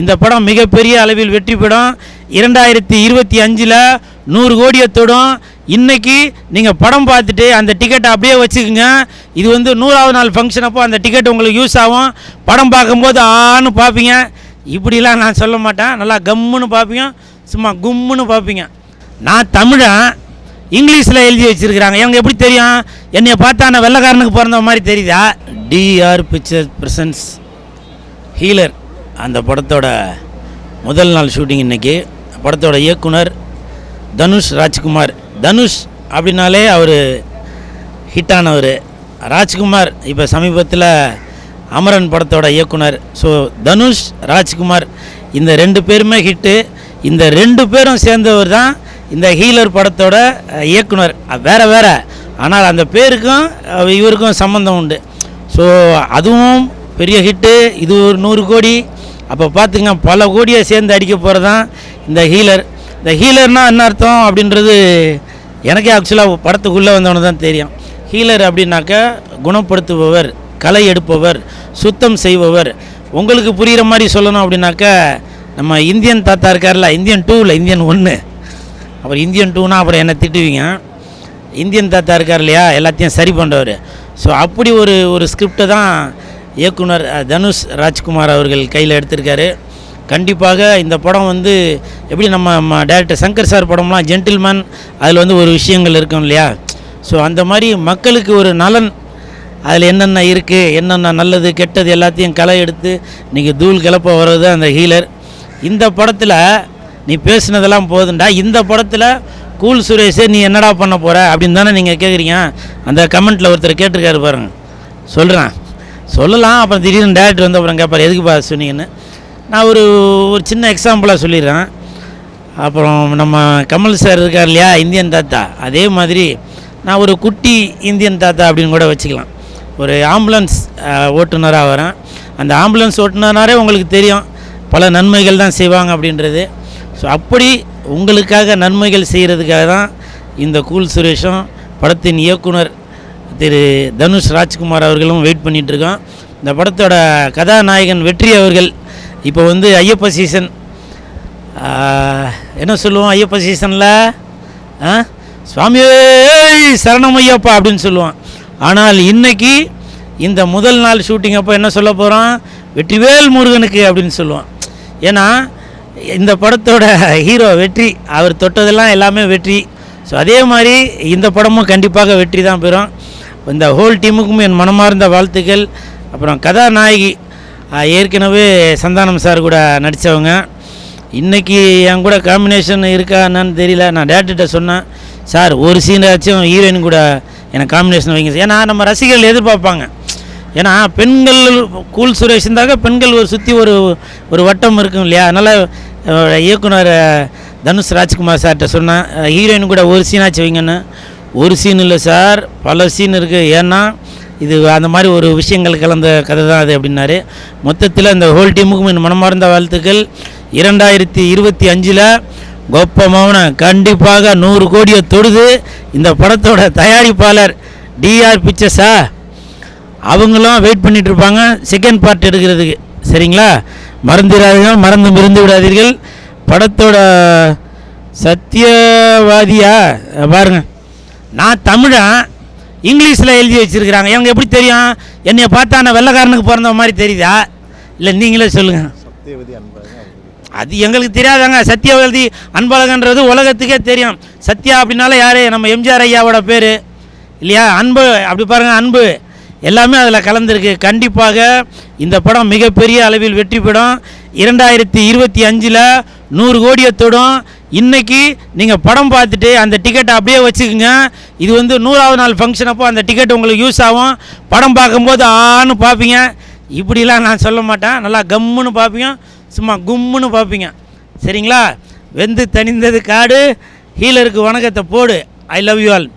இந்த படம் மிகப்பெரிய அளவில் வெற்றி பெறும். இரண்டாயிரத்தி இருபத்தி அஞ்சில் நூறு கோடியை தொடும். இன்றைக்கி நீங்கள் படம் பார்த்துட்டு அந்த டிக்கெட்டை அப்படியே வச்சுக்கோங்க. இது வந்து நூறாவது நாள் ஃபங்க்ஷன் அப்போ அந்த டிக்கெட் உங்களுக்கு யூஸ் ஆகும். படம் பார்க்கும்போது ஆன்னு பார்ப்பீங்க. இப்படிலாம் நான் சொல்ல மாட்டேன். நல்லா கம்முன்னு பார்ப்பீங்க. சும்மா கும்முன்னு பார்ப்பீங்க. நான் தமிழன் இங்கிலீஷில் எழுதி வச்சிருக்கிறாங்க. எனக்கு எப்படி தெரியும்? என்னை பார்த்தா நான் வெள்ளைக்காரனுக்கு பிறந்த மாதிரி தெரியுதா? டிஆர் பிக்சர் பிரசன்ஸ் ஹீலர் அந்த படத்தோட முதல் நாள் ஷூட்டிங் இன்னைக்கு. படத்தோட இயக்குனர் தனுஷ் ராஜ்குமார். தனுஷ் அப்படின்னாலே அவர் ஹிட்டானவர் ராஜ்குமார் இப்போ சமீபத்தில் அமரன் படத்தோட இயக்குனர். ஸோ தனுஷ் ராஜ்குமார் இந்த ரெண்டு பேருமே ஹிட்டு இந்த ரெண்டு பேரும் சேர்ந்தவர் தான் இந்த ஹீலர் படத்தோட இயக்குனர். வேறு வேற. ஆனால் அந்த பேருக்கும் இவருக்கும் சம்மந்தம் உண்டு. ஸோ அதுவும் பெரிய ஹிட்டு இது ஒரு நூறு கோடி அப்போ பார்த்துங்க பல கோடியை சேர்ந்து அடிக்க போகிறது தான் இந்த ஹீலர். இந்த ஹீலர்னால் என்ன அர்த்தம் அப்படின்றது எனக்கே ஆக்சுவலாக படத்துக்குள்ளே வந்தவனு தான் தெரியும். ஹீலர் அப்படின்னாக்கா குணப்படுத்துபவர் களை எடுப்பவர் சுத்தம் செய்பவர். உங்களுக்கு புரிகிற மாதிரி சொல்லணும் அப்படின்னாக்கா நம்ம இந்தியன் தாத்தா இருக்கார்ல இந்தியன் டூவில் இந்தியன் ஒன்று அப்புறம் இந்தியன் டூனா அப்புறம் என்ன திட்டுவீங்க? இந்தியன் தாத்தா இருக்கார் இல்லையா? எல்லாத்தையும் சரி பண்ணுறவர் ஸோ அப்படி ஒரு ஒரு ஸ்கிரிப்டை தான் இயக்குனர் தனுஷ் ராஜ்குமார் அவர்கள் கையில் எடுத்திருக்காரு. கண்டிப்பாக இந்த படம் வந்து எப்படி நம்ம டேரக்டர் சங்கர் சார் படம்லாம் ஜென்டில்மேன் அதில் வந்து ஒரு விஷயங்கள் இருக்கும் இல்லையா? ஸோ அந்த மாதிரி மக்களுக்கு ஒரு நலன் அதில் என்னென்ன இருக்குது என்னென்ன நல்லது கெட்டது எல்லாத்தையும் களை எடுத்து இன்றைக்கி தூள் கிளப்ப வர்றது அந்த ஹீலர் இந்த படத்தில் நீ பேசுனதெல்லாம் போதுண்டா இந்த படத்தில் கூல் சுரேஷே நீ என்னடா பண்ண போகிற அப்படின்னு தானே நீங்கள் கேட்குறீங்க அந்த கமெண்ட்டில் ஒருத்தர் கேட்டிருக்காரு பாருங்கள் சொல்கிறேன் சொல்லலாம் அப்புறம் திடீர்னு டேரக்டர் வந்து அப்புறம் கேட்பார் எதுக்கு பா சொன்னீங்கன்னு? நான் ஒரு ஒரு சின்ன எக்ஸாம்பிளாக சொல்லிடுறேன். அப்புறம் நம்ம கமல் சார் இருக்கார் இல்லையா இந்தியன் தாத்தா அதே மாதிரி நான் ஒரு குட்டி இந்தியன் தாத்தா அப்படின்னு கூட வச்சுக்கலாம். ஒரு ஆம்புலன்ஸ் ஓட்டுநராக வரேன். அந்த ஆம்புலன்ஸ் ஓட்டுநராரே உங்களுக்கு தெரியும் பல நன்மைகள் தான் செய்வாங்க அப்படின்றது. ஸோ அப்படி உங்களுக்காக நன்மைகள் செய்கிறதுக்காக தான் இந்த கூல் சுரேஷும் படத்தின் இயக்குனர் திரு தனுஷ் ராஜ்குமார் அவர்களும் வெயிட் பண்ணிட்டு இந்த படத்தோட கதாநாயகன் வெற்றி அவர்கள் இப்போ வந்து ஐயப்ப சீசன் என்ன சொல்லுவோம் ஐயப்ப சீசனில் சுவாமியே சரணம் ஐயப்பா அப்படின்னு சொல்லுவான். ஆனால் இன்றைக்கி இந்த முதல் நாள் ஷூட்டிங் அப்போ என்ன சொல்ல போகிறோம் வெற்றிவேல் முருகனுக்கு அப்படின்னு சொல்லுவான். ஏன்னா இந்த படத்தோட ஹீரோ வெற்றி அவர் தொட்டதெல்லாம் எல்லாமே வெற்றி. ஸோ அதே மாதிரி இந்த படமும் கண்டிப்பாக வெற்றி தான் பெறும். இந்த ஹோல் டீமுக்கும் என் மனமார்ந்த வாழ்த்துக்கள். அப்புறம் கதாநாயகி ஏற்கனவே சந்தானம் சார் கூட நடித்தவங்க இன்றைக்கி என் கூட காம்பினேஷன் இருக்கா என்னன்னு தெரியல. நான் டேரக்டர்கிட்ட சொன்னேன். சார் ஒரு சீனாச்சும் ஹீரோயின் கூட எனக்கு காம்பினேஷன் வைங்க சார். ஏன்னா நம்ம ரசிகர்கள் எதிர்பார்ப்பாங்க. ஏன்னா பெண்கள் கூல் சுரேஷ் இருந்தாக்க பெண்கள் ஒரு சுற்றி ஒரு ஒரு வட்டம் இருக்கும் இல்லையா? அதனால் இயக்குனர் தனுஷ் ராஜ்குமார் சார்கிட்ட சொன்னேன். ஹீரோயின் கூட ஒரு சீனாச்சு வைங்கன்னு. ஒரு சீன் இல்லை சார். பல சீன் இருக்குது ஏன்னா இது அந்த மாதிரி ஒரு விஷயங்கள் கலந்த கதை தான் அது அப்படின்னாரு. மொத்தத்தில் இந்த ஹோல் டீமுக்கும் என் மனமார்ந்த வாழ்த்துக்கள். இரண்டாயிரத்தி இருபத்தி அஞ்சில் கொப்பமான கண்டிப்பாக நூறு கோடியை தொடுது. இந்த படத்தோட தயாரிப்பாளர் டிஆர் பிக்சர்ஸா அவங்களும் வெயிட் பண்ணிகிட்ருப்பாங்க செகண்ட் பார்ட் எடுக்கிறதுக்கு. சரிங்களா? மறந்துடாதீர்கள் மறந்து மிருந்து விடாதீர்கள். படத்தோட சத்தியவாதியா? பாருங்கள் நான் தமிழன் இங்கிலீஷில் எழுதி வச்சிருக்கிறாங்க. எனக்கு எப்படி தெரியும்? என்னைய பார்த்தா நான் வெள்ளைக்காரனுக்கு பிறந்த மாதிரி தெரியுதா? இல்லை நீங்களே சொல்லுங்கள் அது எங்களுக்கு தெரியாதாங்க. சத்யவதி அன்பழகன்றது உலகத்துக்கே தெரியும். சத்யா அப்படின்னால யார்? நம்ம எம்ஜிஆர் ஐயாவோட பேர். இல்லையா? அன்பு. அப்படி பாருங்க அன்பு. எல்லாமே அதில் கலந்துருக்கு. கண்டிப்பாக இந்த படம் மிகப்பெரிய அளவில் வெற்றி பெறும். இரண்டாயிரத்தி இருபத்தி அஞ்சில் நூறு கோடியை தொடும். இன்றைக்கி நீங்கள் படம் பார்த்துட்டு அந்த டிக்கெட்டை அப்படியே வச்சுக்கோங்க. இது வந்து நூறாவது நாள் ஃபங்க்ஷன் அப்போ அந்த டிக்கெட் உங்களுக்கு யூஸ் ஆகும். படம் பார்க்கும்போது ஆன்னு பார்ப்பீங்க. இப்படிலாம் நான் சொல்ல மாட்டேன். நல்லா கம்முன்னு பார்ப்பீங்க. சும்மா கும்முன்னு பார்ப்பீங்க. சரிங்களா? வெந்து தணிந்தது காடு. ஹீலருக்கு வணக்கத்தை போடு. I love you all